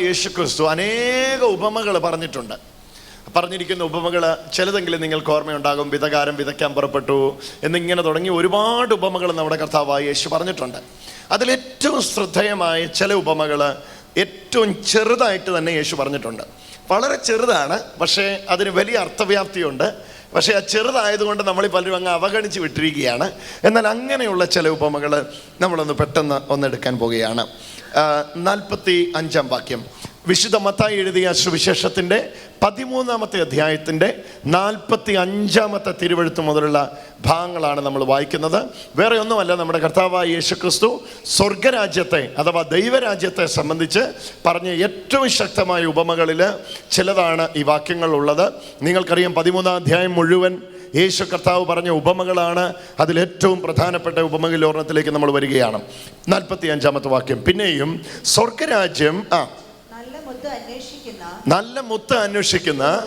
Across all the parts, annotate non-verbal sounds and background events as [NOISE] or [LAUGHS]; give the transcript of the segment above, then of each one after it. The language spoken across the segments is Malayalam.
നമ്മുടെ കർത്താവായ യേശു ക്രിസ്തു അനേക ഉപമകൾ പറഞ്ഞിട്ടുണ്ട്. പറഞ്ഞിരിക്കുന്ന ഉപമകൾ ചിലതെങ്കിലും നിങ്ങൾക്ക് ഓർമ്മയുണ്ടാകും. വിധകാരം വിതയ്ക്കാൻ പുറപ്പെട്ടു എന്നിങ്ങനെ തുടങ്ങി ഒരുപാട് ഉപമകൾ നമ്മുടെ കർത്താവായ യേശു പറഞ്ഞിട്ടുണ്ട്. അതിലേറ്റവും ശ്രദ്ധേയമായ ചില ഉപമകൾ ഏറ്റവും ചെറുതായിട്ട് തന്നെ യേശു പറഞ്ഞിട്ടുണ്ട്. വളരെ ചെറുതാണ് പക്ഷേ അതിന് വലിയ അർത്ഥവ്യാപ്തിയുണ്ട്. പക്ഷേ ആ ചെറുതായതുകൊണ്ട് നമ്മൾ പലരും അങ്ങ് അവഗണിച്ച് വിട്ടിരിക്കുകയാണ്. എന്നാൽ അങ്ങനെയുള്ള ചില ഉപമകൾ നമ്മളൊന്ന് പെട്ടെന്ന് ഒന്നെടുക്കാൻ പോവുകയാണ്. നാൽപ്പത്തി അഞ്ചാം വാക്യം. വിശുദ്ധ മത്തായി എഴുതിയ സുവിശേഷത്തിന്റെ പതിമൂന്നാമത്തെ അധ്യായത്തിന്റെ നാൽപ്പത്തി അഞ്ചാമത്തെ തിരുവഴുത്ത് മുതലുള്ള ഭാഗങ്ങളാണ് നമ്മൾ വായിക്കുന്നത്. വേറെ ഒന്നുമല്ല നമ്മുടെ കർത്താവായ യേശു ക്രിസ്തു സ്വർഗരാജ്യത്തെ അഥവാ ദൈവരാജ്യത്തെ സംബന്ധിച്ച് പറഞ്ഞ ഏറ്റവും ശക്തമായ ഉപമകളിൽ ചിലതാണ് ഈ വാക്യങ്ങൾ ഉള്ളത്. നിങ്ങൾക്കറിയാം പതിമൂന്നാം അധ്യായം മുഴുവൻ യേശു കർത്താവ് പറഞ്ഞ ഉപമകളാണ് അതിലേറ്റവും പ്രധാനപ്പെട്ട ഉപമകളിൽ ഓർണത്തിലേക്ക് നമ്മൾ വരികയാണ്. നാൽപ്പത്തി അഞ്ചാമത്തെ വാക്യം. പിന്നെയും സ്വർഗരാജ്യം ആ. നല്ല മുത്ത് അന്വേഷിക്കുന്ന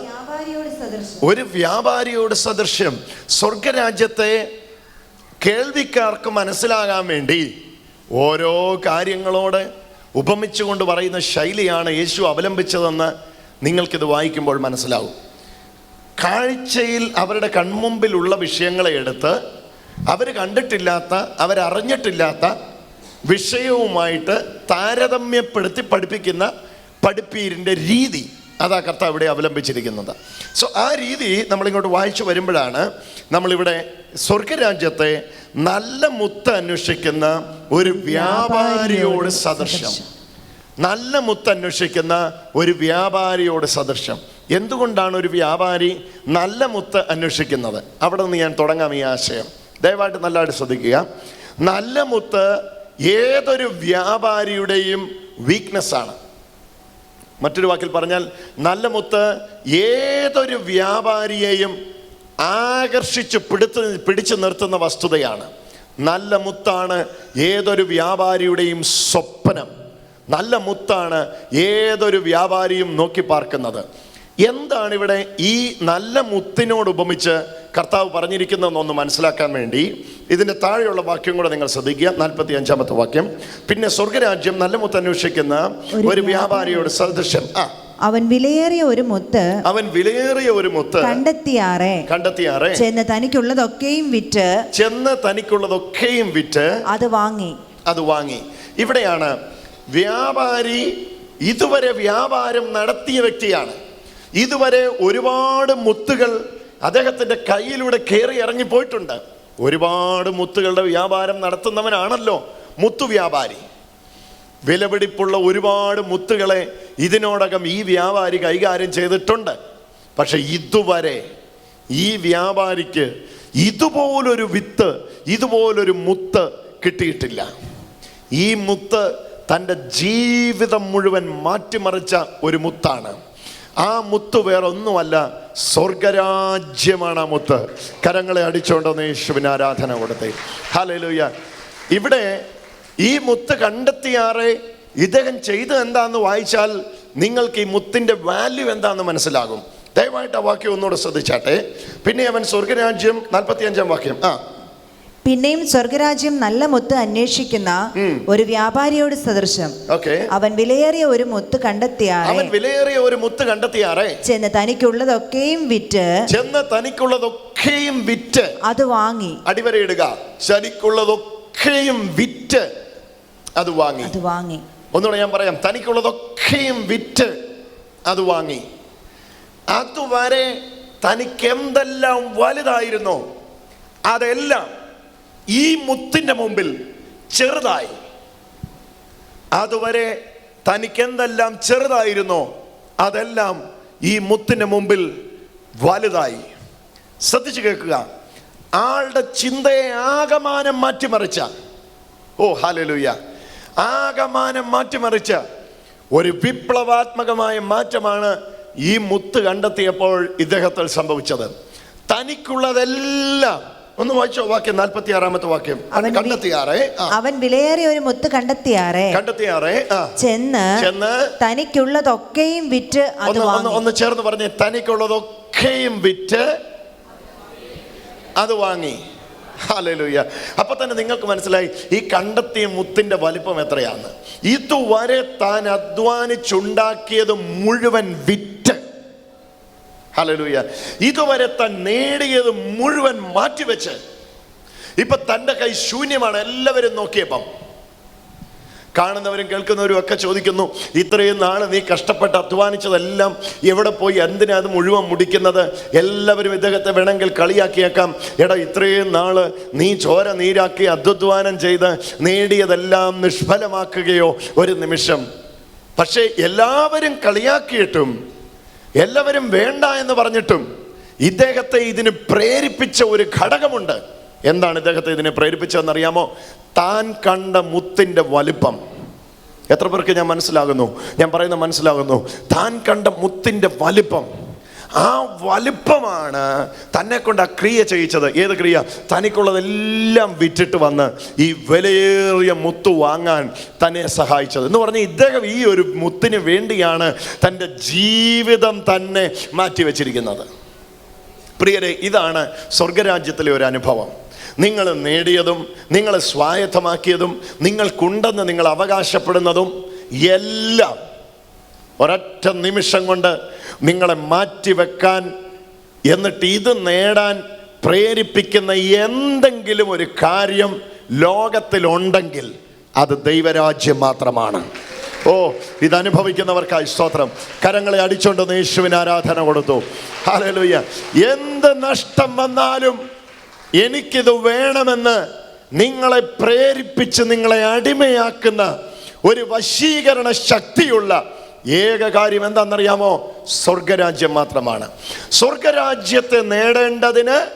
ഒരു വ്യാപാരിയോട് സദൃശ്യം. സ്വർഗരാജ്യത്തെ കേൾവിക്കാർക്ക് മനസ്സിലാകാൻ വേണ്ടി ഓരോ കാര്യങ്ങളോട് ഉപമിച്ചുകൊണ്ട് പറയുന്ന ശൈലിയാണ് യേശു അവലംബിച്ചതെന്ന് നിങ്ങൾക്കിത് വായിക്കുമ്പോൾ മനസ്സിലാവും. കാഴ്ചയിൽ അവരുടെ കൺമുമ്പിലുള്ള വിഷയങ്ങളെ എടുത്ത് അവർ കണ്ടിട്ടില്ലാത്ത അവരറിഞ്ഞിട്ടില്ലാത്ത വിഷയവുമായിട്ട് താരതമ്യപ്പെടുത്തി പഠിപ്പിക്കുന്ന പഠിപ്പീരിന്റെ രീതി അതാ കർത്താവ് ഇവിടെ അവലംബിച്ചിരിക്കുന്നത്. സോ ആ രീതി നമ്മളിങ്ങോട്ട് വായിച്ചു വരുമ്പോഴാണ് നമ്മളിവിടെ സ്വർഗരാജ്യത്തെ നല്ല മുത്ത് അന്വേഷിക്കുന്ന ഒരു വ്യാപാരിയോട് സദൃശം നല്ല മുത്ത് അന്വേഷിക്കുന്ന ഒരു വ്യാപാരിയോട് സദൃശം എന്തുകൊണ്ടാണ് ഒരു വ്യാപാരി നല്ല മുത്ത് അന്വേഷിക്കുന്നത്? അവിടെ നിന്ന് ഞാൻ തുടങ്ങാം ഈ ആശയം. ദയവായിട്ട് നല്ലതായിട്ട് ശ്രദ്ധിക്കുക. നല്ല മുത്ത് ഏതൊരു വ്യാപാരിയുടെയും വീക്ക്നെസ് ആണ്. മറ്റൊരു വാക്കിൽ പറഞ്ഞാൽ നല്ല മുത്ത് ഏതൊരു വ്യാപാരിയെയും ആകർഷിച്ച് പിടുത്ത് പിടിച്ചു നിർത്തുന്ന വസ്തുതയാണ്. നല്ല മുത്താണ് ഏതൊരു വ്യാപാരിയുടെയും സ്വപ്നം. നല്ല മുത്താണ് ഏതൊരു വ്യാപാരിയും നോക്കി പാർക്കുന്നത്. എന്താണ് ഇവിടെ ഈ നല്ല മുത്തിനോട് ഉപമിച്ച് കർത്താവ് പറഞ്ഞിരിക്കുന്നതെന്നൊന്ന് മനസ്സിലാക്കാൻ വേണ്ടി ഇതിന്റെ താഴെയുള്ള വാക്യം കൂടെ നിങ്ങൾ ശ്രദ്ധിക്കുക. നാൽപ്പത്തി അഞ്ചാമത്തെ വാക്യം. പിന്നെ സ്വർഗരാജ്യം നല്ല മുത്ത് അന്വേഷിക്കുന്ന ഒരു വ്യാപാരിയോട് സദൃശ്യം ആ. അവൻ വിലയേറിയ ഒരു മുത്ത് അവൻ വിലയേറിയ ഒരു മുത്ത് കണ്ടെത്തിയാറെ. കണ്ടെത്തിയാറെ. ചെന്ന് തനിക്കുള്ളതൊക്കെയും വിറ്റ് ചെന്ന് തനിക്കുള്ളതൊക്കെയും വിറ്റ് അത് വാങ്ങി. അത് വാങ്ങി. ഇവിടെയാണ് വ്യാപാരി ഇതുവരെ വ്യാപാരം നടത്തിയ വ്യക്തിയാണ്. ഇതുവരെ ഒരുപാട് മുത്തുകൾ അദ്ദേഹത്തിന്റെ കയ്യിലൂടെ കയറി ഇറങ്ങിപ്പോയിട്ടുണ്ട് ഒരുപാട് മുത്തുകളുടെ വ്യാപാരം നടത്തുന്നവനാണല്ലോ മുത്തു വ്യാപാരി. വിലപിടിപ്പുള്ള ഒരുപാട് മുത്തുകളെ ഇതിനോടകം ഈ വ്യാപാരി കൈകാര്യം ചെയ്തിട്ടുണ്ട്. പക്ഷെ ഇതുവരെ ഈ വ്യാപാരിക്ക് ഇതുപോലൊരു വിത്ത് ഇതുപോലൊരു മുത്ത് കിട്ടിയിട്ടില്ല. ഈ മുത്ത് തന്റെ ജീവിതം മുഴുവൻ മാറ്റിമറിച്ച ഒരു മുത്താണ്. ആ മുത്ത് വേറെ ഒന്നുമല്ല സ്വർഗരാജ്യമാണ് ആ മുത്ത്. കരങ്ങളെ അടിച്ചുകൊണ്ടെന്ന് യേശുവിന് ആരാധന കൊടുത്തേ. ഹല്ലേലൂയ. ഇവിടെ ഈ മുത്ത് കണ്ടെത്തിയാറെ ഇദ്ദേഹം ചെയ്ത് എന്താന്ന് വായിച്ചാൽ നിങ്ങൾക്ക് ഈ മുത്തിന്റെ വാല്യൂ എന്താന്ന് മനസ്സിലാകും. ദയവായിട്ട് ആ വാക്യം ഒന്നുകൂടെ ശ്രദ്ധിച്ചാട്ടെ. പിന്നെ അവൻ സ്വർഗരാജ്യം നാൽപ്പത്തി അഞ്ചാം വാക്യം. ആ. പിന്നെയും സ്വർഗരാജ്യം നല്ല മുത്ത് അന്വേഷിക്കുന്ന ഒരു വ്യാപാരിയോട് സദൃശം. അവൻ വിലയേറിയ ഒരു മുത്ത് കണ്ടെത്തിയാറെ. അവൻ വിലയേറിയ ഒരു മുത്ത് കണ്ടെത്തിയാറെ. ചെന്ന് തനിക്കുള്ളതൊക്കെയും വിറ്റ് ചെന്ന് തനിക്കുള്ളതൊക്കെയും വിറ്റ് അത് വാങ്ങി. അടിവരയിടുക. തനിക്കുള്ളതൊക്കെയും വിറ്റ് അത് വാങ്ങി. അത് വാങ്ങി. ഒന്നുകൂടെ ഞാൻ പറയാം. തനിക്കുള്ളതൊക്കെയും വിറ്റ് അത് വാങ്ങി. അതുവരെ തനിക്ക് എന്തെല്ലാം വലുതായിരുന്നോ? അതെല്ലാം ഈ മുത്തിന്റെ മുമ്പിൽ ചെറുതായി. അതുവരെ തനിക്കെന്തെല്ലാം ചെറുതായിരുന്നോ അതെല്ലാം ഈ മുത്തിന്റെ മുമ്പിൽ വലുതായി. ശ്രദ്ധിച്ചു കേൾക്കുക. ആളുടെ ചിന്തയെ ആകമാനം മാറ്റിമറിച്ച. ഓ ഹാലലുയ്യ ആകമാനം മാറ്റിമറിച്ച ഒരു വിപ്ലവാത്മകമായ മാറ്റമാണ് ഈ മുത്ത് കണ്ടെത്തിയപ്പോൾ ഇദ്ദേഹത്തിൽ സംഭവിച്ചത്. തനിക്കുള്ളതെല്ലാം ഒന്ന് വായിച്ചോ വാക്യം നാൽപ്പത്തി ആറാമത്തെ വാക്യം. അവൻ കണ്ടെത്തിയാറേ? അവൻ വിലയേറിയ ഒരു മുത്ത് കണ്ടെത്തിയാറേ. കണ്ടെത്തിയാറേ? ചെന്ന് ചെന്ന് തനിക്കുള്ളതൊക്കെയും വിറ്റ് അത് ഒന്ന് ചേർന്ന് പറഞ്ഞേ തനിക്കുള്ളതൊക്കെയും വിറ്റ് അത് വാങ്ങി. ഹാലലൂയ അപ്പൊ തന്നെ നിങ്ങൾക്ക് മനസ്സിലായി ഈ കണ്ടെത്തിയ മുത്തിന്റെ വലിപ്പം എത്രയാണ്? ഇതുവരെ താൻ അധ്വാനിച്ചുണ്ടാക്കിയത് മുഴുവൻ വിറ്റ് ഹലലൂയ ഇതുവരെ താൻ നേടിയത് മുഴുവൻ മാറ്റിവെച്ച് ഇപ്പൊ തന്റെ കൈ ശൂന്യമാണ് എല്ലാവരും നോക്കിയപ്പം. കാണുന്നവരും കേൾക്കുന്നവരും ഒക്കെ ചോദിക്കുന്നു ഇത്രയും നാൾ നീ കഷ്ടപ്പെട്ട് അധ്വാനിച്ചതെല്ലാം എവിടെ പോയി? എന്തിനാ അത് മുഴുവൻ മുടിക്കുന്നത്? എല്ലാവരും ഇദ്ദേഹത്തെ വേണമെങ്കിൽ കളിയാക്കിയേക്കാം. എടാ ഇത്രയും നാൾ നീ ചോര നീരാക്കി അധ്വാനം ചെയ്ത് നേടിയതെല്ലാം നിഷ്ഫലമാക്കുകയോ ഒരു നിമിഷം. പക്ഷേ എല്ലാവരും കളിയാക്കിയിട്ടും എല്ലാവരും വേണ്ട എന്ന് പറഞ്ഞിട്ടും ഇദ്ദേഹത്തെ ഇതിന് പ്രേരിപ്പിച്ച ഒരു ഘടകമുണ്ട്. എന്താണ് ഇദ്ദേഹത്തെ ഇതിനെ പ്രേരിപ്പിച്ചതെന്നറിയാമോ? താൻ കണ്ട മുത്തിന്റെ വലിപ്പം. എത്ര പേർക്ക് ഞാൻ മനസ്സിലാകുന്നു? ഞാൻ പറയുന്നത് മനസ്സിലാകുന്നു. താൻ കണ്ട മുത്തിന്റെ വലിപ്പം. ആ വലിപ്പമാണ് തന്നെ കൊണ്ട് ആ ക്രിയ ചെയ്യിച്ചത്. ഏത് ക്രിയ? തനിക്കുള്ളതെല്ലാം വിറ്റിട്ട് വന്ന് ഈ വിലയേറിയ മുത്തു വാങ്ങാൻ തന്നെ സഹായിച്ചത്. എന്ന് പറഞ്ഞാൽ ഇദ്ദേഹം ഈ ഒരു മുത്തിന് വേണ്ടിയാണ് തന്റെ ജീവിതം തന്നെ മാറ്റിവെച്ചിരിക്കുന്നത്. പ്രിയരെ ഇതാണ് സ്വർഗരാജ്യത്തിലെ ഒരു അനുഭവം. നിങ്ങൾ നേടിയതും നിങ്ങൾ സ്വായത്തമാക്കിയതും നിങ്ങൾക്കുണ്ടെന്ന് നിങ്ങൾ അവകാശപ്പെടുന്നതും എല്ലാം ഒരൊറ്റ നിമിഷം കൊണ്ട് നിങ്ങളെ മാറ്റിവെക്കാൻ എന്നിട്ട് ഇത് നേടാൻ പ്രേരിപ്പിക്കുന്ന എന്തെങ്കിലും ഒരു കാര്യം ലോകത്തിലുണ്ടെങ്കിൽ അത് ദൈവരാജ്യം മാത്രമാണ്. ഓ ഇത് സ്തോത്രം. കരങ്ങളെ അടിച്ചുകൊണ്ട് യേശുവിന് ആരാധന കൊടുത്തു. ഹാലലൂയ എന്ത് നഷ്ടം വന്നാലും എനിക്കിത് വേണമെന്ന് നിങ്ങളെ പ്രേരിപ്പിച്ച് നിങ്ങളെ അടിമയാക്കുന്ന ഒരു വശീകരണ ശക്തിയുള്ള ഏക കാര്യം എന്താണെന്നറിയാമോ? സ്വർഗരാജ്യം മാത്രമാണ്. സ്വർഗരാജ്യത്തെ നേടേണ്ടതിന്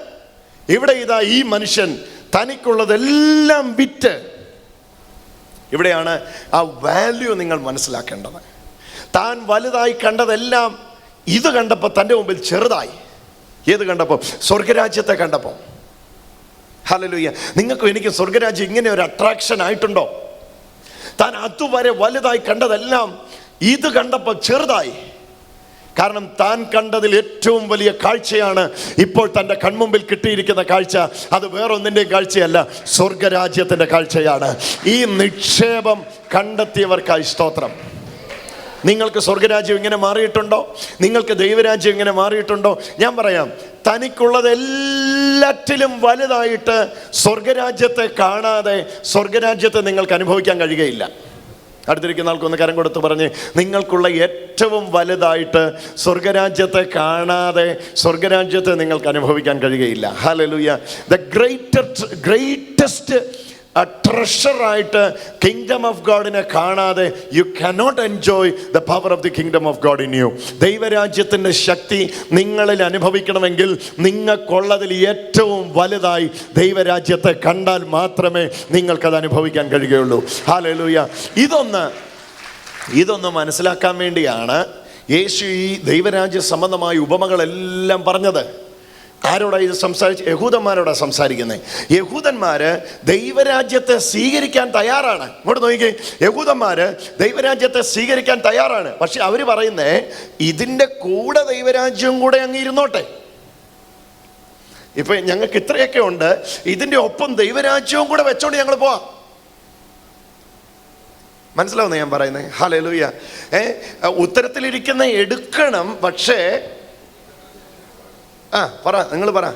ഇവിടെ ഇതാ ഈ മനുഷ്യൻ തനിക്കുള്ളതെല്ലാം വിറ്റ് ഇവിടെയാണ് ആ വാല്യൂ നിങ്ങൾ മനസ്സിലാക്കേണ്ടത്. താൻ വലുതായി കണ്ടതെല്ലാം ഇത് കണ്ടപ്പോൾ തന്റെ മുമ്പിൽ ചെറുതായി. ഏത് കണ്ടപ്പോൾ? സ്വർഗരാജ്യത്തെ കണ്ടപ്പോൾ. ഹലലുയ്യ നിങ്ങൾക്കും എനിക്ക് സ്വർഗരാജ്യം ഇങ്ങനെ ഒരു അട്രാക്ഷൻ ആയിട്ടുണ്ടോ? താൻ അതുവരെ വലുതായി കണ്ടതെല്ലാം ഇത് കണ്ടപ്പോൾ ചെറുതായി. കാരണം താൻ കണ്ടതിൽ ഏറ്റവും വലിയ കാഴ്ചയാണ് ഇപ്പോൾ തന്റെ കൺമുമ്പിൽ കിട്ടിയിരിക്കുന്ന കാഴ്ച. അത് വേറൊന്നിന്റെയും കാഴ്ചയല്ല സ്വർഗരാജ്യത്തിന്റെ കാഴ്ചയാണ്. ഈ നിക്ഷേപം കണ്ടെത്തിയവർക്കായി സ്തോത്രം. നിങ്ങൾക്ക് സ്വർഗരാജ്യം ഇങ്ങനെ മാറിയിട്ടുണ്ടോ? നിങ്ങൾക്ക് ദൈവരാജ്യം ഇങ്ങനെ മാറിയിട്ടുണ്ടോ? ഞാൻ പറയാം തനിക്കുള്ളത് എല്ലാറ്റിലും വലുതായിട്ട് സ്വർഗരാജ്യത്തെ കാണാതെ സ്വർഗരാജ്യത്തെ നിങ്ങൾക്ക് അനുഭവിക്കാൻ കഴിയുകയില്ല. അടുത്തിരിക്കുന്ന ആൾക്കൊന്ന് കരം കൊടുത്ത് പറഞ്ഞ് നിങ്ങൾക്കുള്ള ഏറ്റവും വലുതായിട്ട് സ്വർഗരാജ്യത്തെ കാണാതെ സ്വർഗരാജ്യത്തെ നിങ്ങൾക്ക് അനുഭവിക്കാൻ കഴിയുകയില്ല. ഹാലലൂയ ദ ഗ്രേറ്റസ്റ്റ് ഗ്രേറ്റസ്റ്റ് ട്രഷറായിട്ട് കിങ്ഡം ഓഫ് ഗോഡിനെ കാണാതെ you cannot enjoy the power of the kingdom of God in you ദൈവരാജ്യത്തിന്റെ ശക്തി നിങ്ങളിൽ അനുഭവിക്കണമെങ്കിൽ നിങ്ങൾക്കുള്ളതിൽ ഏറ്റവും വലുതായി ദൈവരാജ്യത്തെ കണ്ടാൽ മാത്രമേ നിങ്ങൾക്കത് അനുഭവിക്കാൻ കഴിയുകയുള്ളൂ. ഹാലലൂയ ഇതൊന്ന് ഇതൊന്ന് മനസ്സിലാക്കാൻ വേണ്ടിയാണ് യേശു ഈ ദൈവരാജ്യ സംബന്ധമായ ഉപമകളെല്ലാം പറഞ്ഞത്. ആരോടാ ഇത് സംസാരിച്ച് യഹൂദന്മാരോടാ സംസാരിക്കുന്നത് യഹൂദന്മാർ ദൈവരാജ്യത്തെ സ്വീകരിക്കാൻ തയ്യാറാണ്. ഇങ്ങോട്ട് നോക്കിക്കേ. യഹൂദന്മാർ ദൈവരാജ്യത്തെ സ്വീകരിക്കാൻ തയ്യാറാണ്. പക്ഷെ അവർ പറയുന്നേ ഇതിന്റെ കൂടെ ദൈവരാജ്യവും കൂടെ അങ്ങ് ഇരുന്നോട്ടെ. ഇപ്പം ഞങ്ങൾക്ക് ഇത്രയൊക്കെ ഉണ്ട്. ഇതിന്റെ ഒപ്പം ദൈവരാജ്യവും കൂടെ വെച്ചോണ്ട് ഞങ്ങൾ പോവാം. മനസ്സിലാവുന്ന ഞാൻ പറയുന്നത് ഹലലൂയ ഏ ഉത്തരത്തിലിരിക്കുന്ന എടുക്കണം പക്ഷേ ആ പറ നിങ്ങൾ പറ.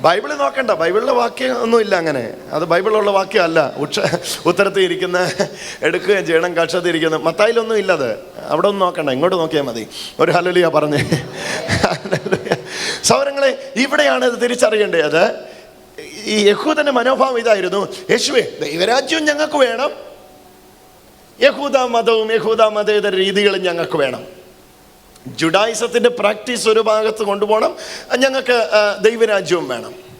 ബൈബിളിൽ നോക്കണ്ട ബൈബിളിലെ വാക്യം ഒന്നുമില്ല അങ്ങനെ. അത് ബൈബിളിലുള്ള വാക്യമല്ല ഉക്ഷ ഉത്തരത്തിൽ ഇരിക്കുന്ന എടുക്കുകയും ചെയ്യണം കക്ഷത്തിൽ ഇരിക്കുന്ന മത്തായിലൊന്നും ഇല്ലത് അവിടെ ഒന്നും നോക്കണ്ട ഇങ്ങോട്ട് നോക്കിയാൽ മതി. ഒരു ഹലലിയ പറഞ്ഞേ. സൗരങ്ങളെ ഇവിടെയാണ് ഇത് തിരിച്ചറിയേണ്ടത്. ഈ യഹൂദന്റെ മനോഭാവം ഇതായിരുന്നു. യേശുവേ ദൈവരാജ്യവും ഞങ്ങൾക്ക് വേണം. യഹൂദ മതവും യഹൂദ മതേതര രീതികളും ഞങ്ങൾക്ക് വേണം. ജുഡായിസത്തിന്റെ പ്രാക്ടീസ് ഒരു ഭാഗത്ത് കൊണ്ടുപോകണം. ഞങ്ങൾക്ക് ദൈവരാജ്യവും വേണം.